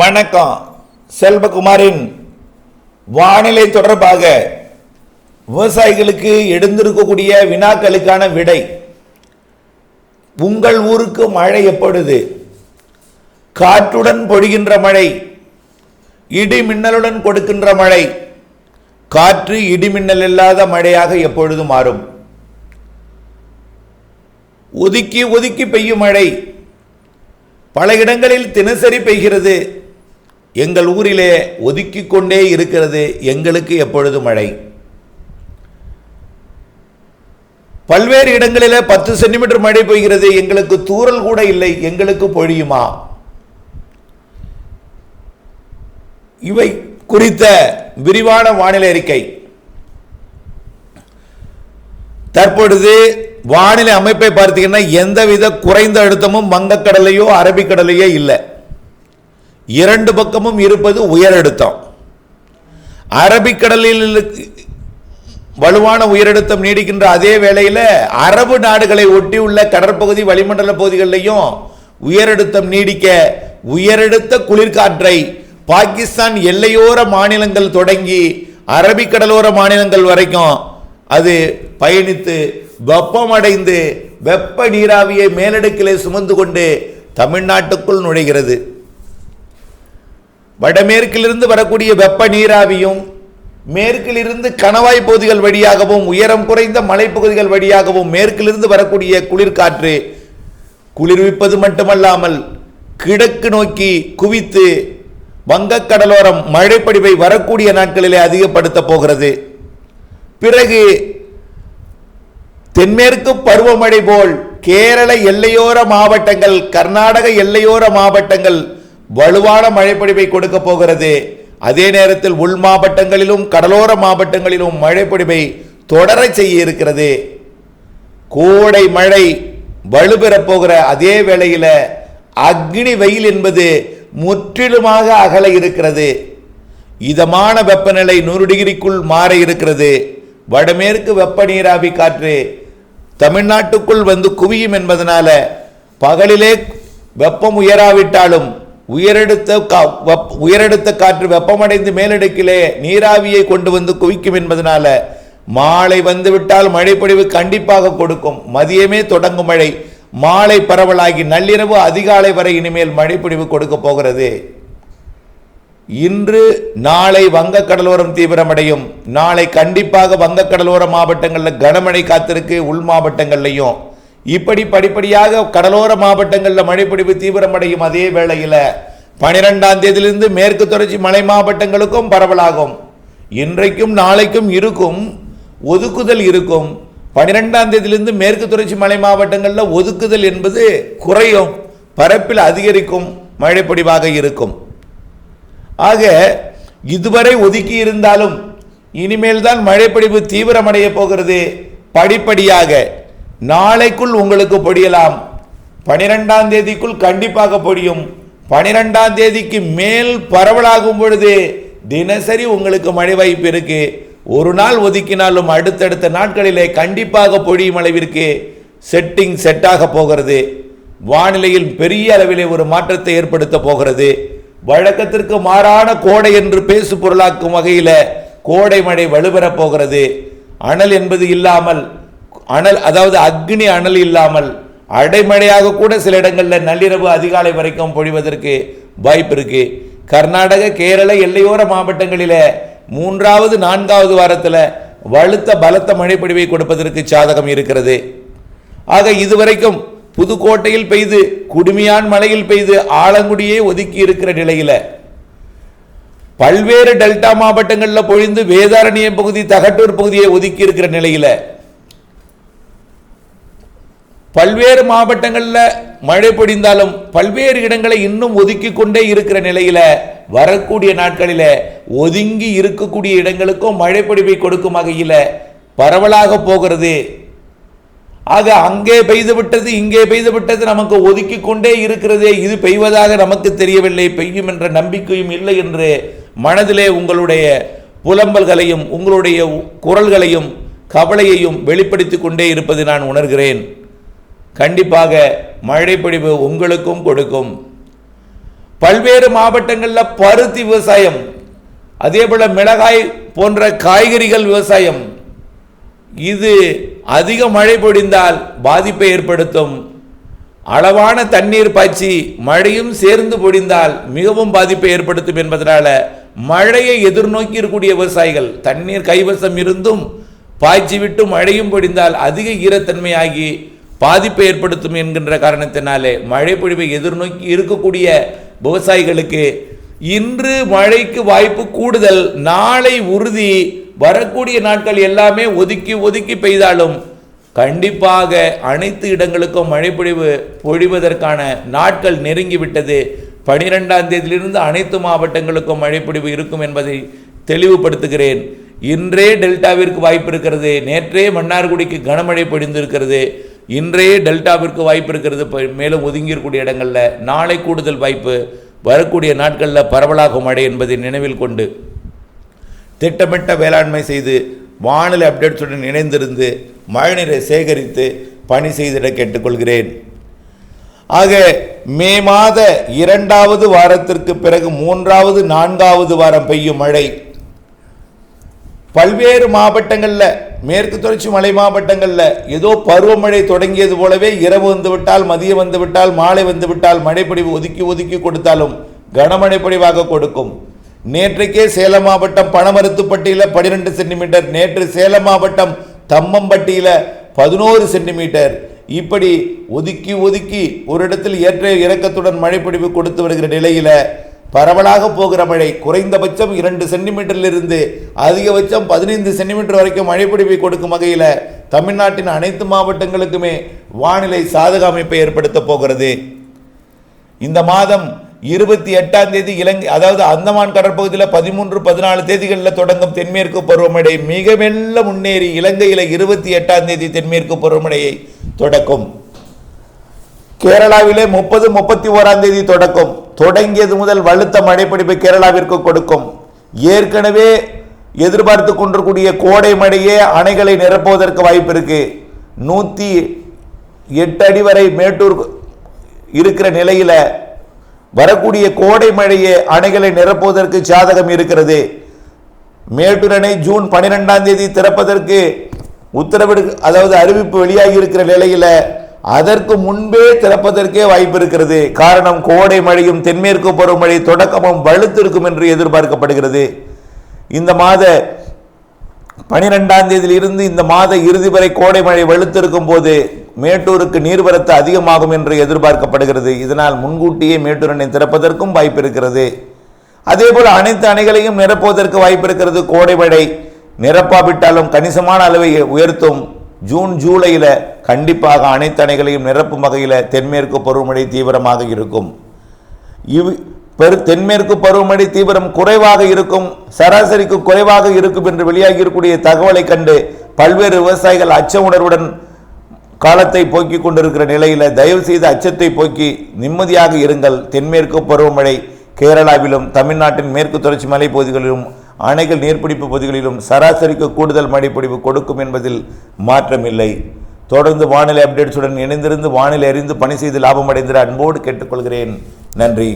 வணக்கம். செல்வகுமாரின் வானிலை தொடர்பாக விவசாயிகளுக்கு எழுந்திருக்கக்கூடிய வினாக்களுக்கான விடை. உங்கள் ஊருக்கு மழை எப்பொழுது? காற்றுடன் பொழிகின்ற மழை இடி மின்னலுடன் கொடுக்கின்ற மழை காற்று இடிமின்னல் இல்லாத மழையாக எப்பொழுது மாறும்? ஒதுக்கி ஒதுக்கி பெய்யும் மழை பல இடங்களில் தினசரி பெய்கிறது. எங்கள் ஊரிலே ஒதுக்கி கொண்டே இருக்கிறது எங்களுக்கு எப்பொழுது மழை? பல்வேறு இடங்களிலே பத்து சென்டிமீட்டர் மழை பெய்கிறது. எங்களுக்கு தூறல் கூட இல்லை. எங்களுக்கு பொழியுமா? இவை குறித்த விரிவான வானிலை அறிக்கை. தற்பொழுது வானிலை அமைப்பை பார்த்தீங்கன்னா எந்தவித குறைந்த அழுத்தமும் வங்கக்கடலையோ அரபிக்கடலையோ இல்லை. இரண்டு பக்கமும் இருப்பது உயரழுத்தம். அரபிக்கடலில் வலுவான உயரழுத்தம் நீடிக்கின்ற அதே வேளையில் அரபு நாடுகளை ஒட்டியுள்ள கடற்பகுதி வளிமண்டல பகுதிகளிலையும் உயரழுத்தம் நீடிக்க உயரழுத்த குளிர்காற்றை பாகிஸ்தான் எல்லையோர மாநிலங்கள் தொடங்கி அரபிக்கடலோர மாநிலங்கள் வரைக்கும் அது பயணித்து வெப்பமடைந்து வெப்ப நீராவியை மேலடுக்கிலே சுமந்து கொண்டு தமிழ்நாட்டுக்குள் நுழைகிறது. வடமேற்கிலிருந்து வரக்கூடிய வெப்ப நீராவியும் மேற்கிலிருந்து கணவாய் பகுதிகள் வழியாகவும் உயரம் குறைந்த மலைப்பகுதிகள் வழியாகவும் மேற்கிலிருந்து வரக்கூடிய குளிர்காற்று குளிர்விப்பது மட்டுமல்லாமல் கிழக்கு நோக்கி குவித்து வங்கக்கடலோரம் மழைப்படிவை வரக்கூடிய நாட்களிலே அதிகப்படுத்த போகிறது. பிறகு தென்மேற்கு பருவமழை போல் கேரள எல்லையோர மாவட்டங்கள் கர்நாடக எல்லையோர மாவட்டங்கள் வலுவான மழைப்பொழிவை கொடுக்க போகிறது. அதே நேரத்தில் உள் மாவட்டங்களிலும் கடலோர மாவட்டங்களிலும் மழைப்பொழிவை தொடர செய்ய இருக்கிறது. கோடை மழை வலுப்பெறப் போகிற அதே வேளையில் அக்னி வெயில் என்பது முற்றிலுமாக அகல இருக்கிறது. இதமான வெப்பநிலை நூறு டிகிரிக்குள் மாற இருக்கிறது. வடமேற்கு வெப்ப நீராவி காற்று தமிழ்நாட்டுக்குள் வந்து குவியும் என்பதனால பகலிலே வெப்பம் உயராவிட்டாலும் உயரெடுத்த கா- உயரெடுத்த காற்று வெப்பமடைந்து மேலடுக்கிலே நீராவியை கொண்டு வந்து குவிக்கும் என்பதனால மாலை வந்துவிட்டால் மழைப்பொழிவு கண்டிப்பாக கொடுக்கும். மதியமே தொடங்கும் மழை. மாலை பரவலாகி நள்ளிரவு அதிகாலை வரை இனிமேல் மழைப்பொழிவு கொடுக்க போகிறது. இன்று நாளை வங்க கடலோரம் தீவிரமடையும். நாளை கண்டிப்பாக வங்க கடலோர மாவட்டங்களில் கனமழை காத்திருக்கு. உள் மாவட்டங்கள்லையும் இப்படி படிப்படியாக கடலோர மாவட்டங்களில் மழைப்பொழிவு தீவிரமடையும் அதே வேளையில் பனிரெண்டாம் தேதியிலிருந்து மேற்கு தொடர்ச்சி மலை மாவட்டங்களுக்கும் பரவலாகும். இன்றைக்கும் நாளைக்கும் இருக்கும் ஒதுக்குதல் இருக்கும். பனிரெண்டாம் தேதியிலிருந்து மேற்கு தொடர்ச்சி மலை மாவட்டங்களில் ஒதுக்குதல் என்பது குறையும் பரப்பில் அதிகரிக்கும் மழைப்பொடிவாக இருக்கும். ஆக இதுவரை ஒதுக்கி இருந்தாலும் இனிமேல் தான் மழைப்பொழிவு தீவிரமடைய போகிறது. படிப்படியாக நாளைக்குள் உங்களுக்கு பொடியலாம். பனிரெண்டாம் தேதிக்குள் கண்டிப்பாக பொடியும். பனிரெண்டாம் தேதிக்கு மேல் பரவலாகும் பொழுது தினசரி உங்களுக்கு மழை வாய்ப்பு இருக்கு. ஒரு நாள் ஒதுக்கினாலும் அடுத்தடுத்த நாட்களிலே கண்டிப்பாக பொழியும் அளவிற்கு செட்டிங் செட்டாக போகிறது. வானிலையில் பெரிய அளவிலே ஒரு மாற்றத்தை ஏற்படுத்த போகிறது. வழக்கத்திற்கு மாறான கோடை என்று பேசு பொருளாக்கும் வகையில் கோடை மழை வலுப்பெறப் போகிறது. அனல் என்பது இல்லாமல் அனல் அதாவது அக்னி அனல் இல்லாமல் அடைமழையாக கூட சில இடங்களில் நள்ளிரவு அதிகாலை வரைக்கும் பொழிவதற்கு வாய்ப்பு இருக்கு. கர்நாடக கேரள எல்லையோர மாவட்டங்களில் மூன்றாவது நான்காவது வாரத்தில் வலுத்த பலத்த மழைப்பொழிவை கொடுப்பதற்கு சாதகம் இருக்கிறது. ஆக இதுவரைக்கும் புதுக்கோட்டையில் பெய்து குடுமியான் மலையில் பெய்து ஆலங்குடியே ஒதுக்கி இருக்கிற நிலையில் பல்வேறு டெல்டா மாவட்டங்களில் பொழிந்து வேதாரண்யம் பகுதி தகட்டூர் பகுதியை ஒதுக்கி இருக்கிற நிலையில் பல்வேறு மாவட்டங்களில் மழை பொழிந்தாலும் பல்வேறு இடங்களை இன்னும் ஒதுக்கி கொண்டே இருக்கிற நிலையில் வரக்கூடிய நாட்களில் ஒதுங்கி இருக்கக்கூடிய இடங்களுக்கும் மழை பொழிவை கொடுக்கும் வகையில் பரவலாக போகிறது. ஆக அங்கே பெய்து விட்டது இங்கே பெய்து விட்டது நமக்கு ஒதுக்கி கொண்டே இருக்கிறதே இது பெய்வதாக நமக்கு தெரியவில்லை பெய்யும் என்ற நம்பிக்கையும் இல்லை என்று மனதிலே உங்களுடைய புலம்பல்களையும் உங்களுடைய குரல்களையும் கவலையையும் வெளிப்படுத்திக் கொண்டே இருப்பது நான் உணர்கிறேன். கண்டிப்பாக மழைப்பொழிவு உங்களுக்கும் கொடுக்கும். பல்வேறு மாவட்டங்களில் பருத்தி விவசாயம் அதே போல் மிளகாய் போன்ற காய்கறிகள் விவசாயம். இது அதிக மழை பொழிந்தால் பாதிப்பை ஏற்படுத்தும். அளவான தண்ணீர் பாய்ச்சி மழையும் சேர்ந்து பொழிந்தால் மிகவும் பாதிப்பை ஏற்படுத்தும் என்பதனால மழையை எதிர்நோக்கி இருக்கக்கூடிய விவசாயிகள் தண்ணீர் கைவசம் இருந்தும் பாய்ச்சி விட்டு மழையும் பொழிந்தால் அதிக ஈரத்தன்மையாகி பாதிப்பை ஏற்படுத்தும் என்கின்ற காரணத்தினாலே மழை பொழிவை எதிர்நோக்கி இருக்கக்கூடிய விவசாயிகளுக்கு இன்று மழைக்கு வாய்ப்பு கூடுதல் நாளை உறுதி வரக்கூடிய நாட்கள் எல்லாமே ஒதுக்கி ஒதுக்கி பெய்தாலும் கண்டிப்பாக அனைத்து இடங்களுக்கும் மழை பொழிவு பொழிவதற்கான நாட்கள் நெருங்கிவிட்டது. பனிரெண்டாம் தேதியிலிருந்து அனைத்து மாவட்டங்களுக்கும் மழை பொழிவு இருக்கும் என்பதை தெளிவுபடுத்துகிறேன். இன்றே டெல்டாவிற்கு வாய்ப்பு இருக்கிறது. நேற்றே மன்னார்குடிக்கு கனமழை பொழிந்திருக்கிறது. இன்றே டெல்டாவிற்கு வாய்ப்பு இருக்கிறது. மேலும் ஒதுங்கியிருக்கூடிய இடங்களில் நாளை கூடுதல் வாய்ப்பு வரக்கூடிய நாட்களில் பரவலாகும் மழை என்பதை நினைவில் கொண்டு திட்டமிட்ட வேளாண்மை செய்து வானிலை அப்டேட்ஸுடன் இணைந்திருந்து மழைநீரை சேகரித்து பணி செய்திட கேட்டுக்கொள்கிறேன். ஆக மே மாத இரண்டாவது வாரத்திற்கு பிறகு மூன்றாவது நான்காவது வாரம் பெய்யும் மழை பல்வேறு மாவட்டங்களில் மேற்கு தொடர்ச்சி மலை மாவட்டங்களில் ஏதோ பருவமழை தொடங்கியது போலவே இரவு வந்துவிட்டால் மதியம் வந்துவிட்டால் மாலை வந்துவிட்டால் மழைப்பொழிவு ஒதுக்கி ஒதுக்கி கொடுத்தாலும் கனமழை பொழிவாக கொடுக்கும். நேற்றைக்கே சேலம் மாவட்டம் பணமருத்துப்பட்டியில் பன்னிரெண்டு சென்டிமீட்டர் நேற்று சேலம் மாவட்டம் தம்மம்பட்டியில் பதினோரு சென்டிமீட்டர். இப்படி ஒதுக்கி ஒதுக்கி ஒரு இடத்தில் ஏற்ற இறக்கத்துடன் மழைப்பொழிவு கொடுத்து வருகிற நிலையில் பரவலாக போகிற மழை. குறைந்தபட்சம் இரண்டு சென்டிமீட்டரிலிருந்து அதிகபட்சம் பதினைந்து சென்டிமீட்டர் வரைக்கும் மழைப்பிடிப்பை கொடுக்கும் வகையில் தமிழ்நாட்டின் அனைத்து மாவட்டங்களுக்குமே வானிலை சாதக அமைப்பை ஏற்படுத்த போகிறது. இந்த மாதம் இருபத்தி எட்டாம் தேதி இலங்கை அதாவது அந்தமான் கடற்பகுதியில் பதிமூன்று பதினாலு தேதிகளில் தொடங்கும் தென்மேற்கு பருவமழை மிக மெல்ல முன்னேறி இலங்கையில் இருபத்தி எட்டாம் தேதி தென்மேற்கு பருவமழையை தொடக்கும். கேரளாவிலே முப்பது முப்பத்தி ஓராம் தேதி தொடக்கும். தொடங்கியது முதல் வலுத்த மழைப்பிடிப்பு கேரளாவிற்கு கொடுக்கும். ஏற்கனவே எதிர்பார்த்து கொண்டிருக்கூடிய கோடை மழையே அணைகளை நிரப்புவதற்கு வாய்ப்பு இருக்கு. நூற்றி எட்டு அடி வரை மேட்டூர் இருக்கிற நிலையில் வரக்கூடிய கோடை மழையே அணைகளை நிரப்புவதற்கு சாதகம் இருக்கிறது. மேட்டூர் அணை ஜூன் பன்னிரெண்டாம் தேதி திறப்பதற்கு உத்தரவிடு அதாவது அறிவிப்பு வெளியாகி இருக்கிற நிலையில் அதற்கு முன்பே திறப்பதற்கே வாய்ப்பு இருக்கிறது. காரணம் கோடை மழையும் தென்மேற்கு பருவமழை தொடக்கமும் வலுத்திருக்கும் என்று எதிர்பார்க்கப்படுகிறது. இந்த மாத பனிரெண்டாம் தேதியிலிருந்து இந்த மாத இறுதி வரை கோடை மழை வலுத்திருக்கும் போது மேட்டூருக்கு நீர்வரத்து அதிகமாகும் என்று எதிர்பார்க்கப்படுகிறது. இதனால் முன்கூட்டியே மேட்டூர் அணை திறப்பதற்கும் வாய்ப்பு இருக்கிறது. அதேபோல் அனைத்து அணைகளையும் நிரப்புவதற்கு வாய்ப்பு இருக்கிறது. கோடை மழை நிரப்பாவிட்டாலும் கணிசமான அளவை உயர்த்தும் ஜூன் ஜூலையில் கண்டிப்பாக அனைத்து அணைகளையும் நிரப்பும் வகையில் தென்மேற்கு பருவமழை தீவிரமாக இருக்கும். இவ் பெரு தென்மேற்கு பருவமழை தீவிரம் குறைவாக இருக்கும் சராசரிக்கு குறைவாக இருக்கும் என்று வெளியாகி இருக்கக்கூடிய தகவலை கண்டு பல்வேறு விவசாயிகள் அச்ச உணர்வுடன் காலத்தை போக்கிக் கொண்டிருக்கிற நிலையில் தயவு செய்து அச்சத்தை போக்கி நிம்மதியாக இருங்கள். தென்மேற்கு பருவமழை கேரளாவிலும் தமிழ்நாட்டின் மேற்கு தொடர்ச்சி மலைப்பகுதிகளிலும் அணைகள் நீர்பிடிப்பு பகுதிகளிலும் சராசரிக்கு கூடுதல் மழைப்பிடிப்பு கொடுக்கும் என்பதில் மாற்றமில்லை. தொடர்ந்து வானிலை அப்டேட்ஸுடன் இணைந்திருந்து வானிலை அறிந்து பணி செய்து லாபம் அடைந்திட அன்போடு கேட்டுக்கொள்கிறேன். நன்றி.